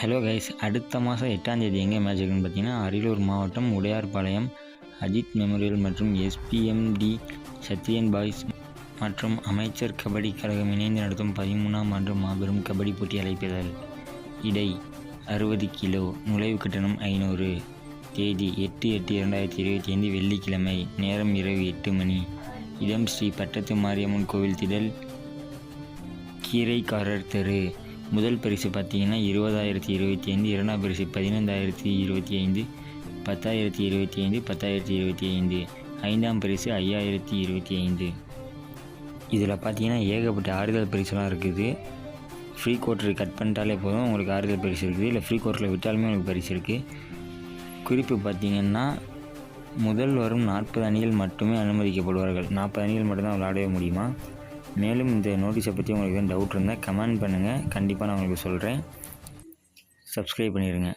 Hello guys அடுத்த மாதம் எட்டாம் தேதி எங்கே மேட்ச் இருக்குன்னு பார்த்தீங்கன்னா அரியலூர் மாவட்டம் உடையார்பாளையம் அஜித் மெமோரியல் மற்றும் எஸ்பிஎம்டி சத்ரியன் பாய்ஸ் மற்றும் அமைச்சர் கபடி கழகம் இணைந்து நடத்தும் பதிமூணாம் ஆண்டு மாபெரும் கபடி போட்டி அழைப்பிதழ். இடை அறுபது கிலோ நுழைவு கட்டணம் ஐநூறு. தேதி எட்டு எட்டு இரண்டாயிரத்தி இருபத்தி ஐந்து வெள்ளிக்கிழமை நேரம் இரவு எட்டு மணி. இடம் ஸ்ரீ பட்டத்து மாரியம்மன் கோவில் திடல் கீரைக்காரர் தெரு. முதல் பரிசு பார்த்தீங்கன்னா இருபதாயிரத்தி இருபத்தி ஐந்து இரண்டாம் பரிசு பதினைந்தாயிரத்தி இருபத்தி ஐந்து பத்தாயிரத்தி இருபத்தி ஐந்து பத்தாயிரத்தி இருபத்தி ஐந்து ஐந்தாம் பரிசு ஐயாயிரத்தி இருபத்தி ஐந்து. இதில் பார்த்தீங்கன்னா ஏகப்பட்ட ஆறுதல் பரிசுலாம் இருக்குது. ஃப்ரீ கோட்டர் கட் பண்ணிட்டாலே போதும். உங்களுக்கு ஆறுதல் பரிசு இருக்குது. இல்லை ஃப்ரீ கோட்டரில் விட்டாலுமே உங்களுக்கு பரிசு இருக்குது குறிப்பு பார்த்தீங்கன்னா முதல் வரும் நாற்பது அணிகள் மட்டுமே அனுமதிக்கப்படுவார்கள். நாற்பது அணிகள் மட்டும்தான் விளையாடவே முடியுமா? மேலும் இந்த நோட்டீஸை பற்றி உங்களுக்கு எதுவும் டவுட் இருந்தால் கமெண்ட் பண்ணுங்கள் கண்டிப்பாக நான் உங்களுக்கு சொல்கிறேன் சப்ஸ்கிரைப் பண்ணிடுங்க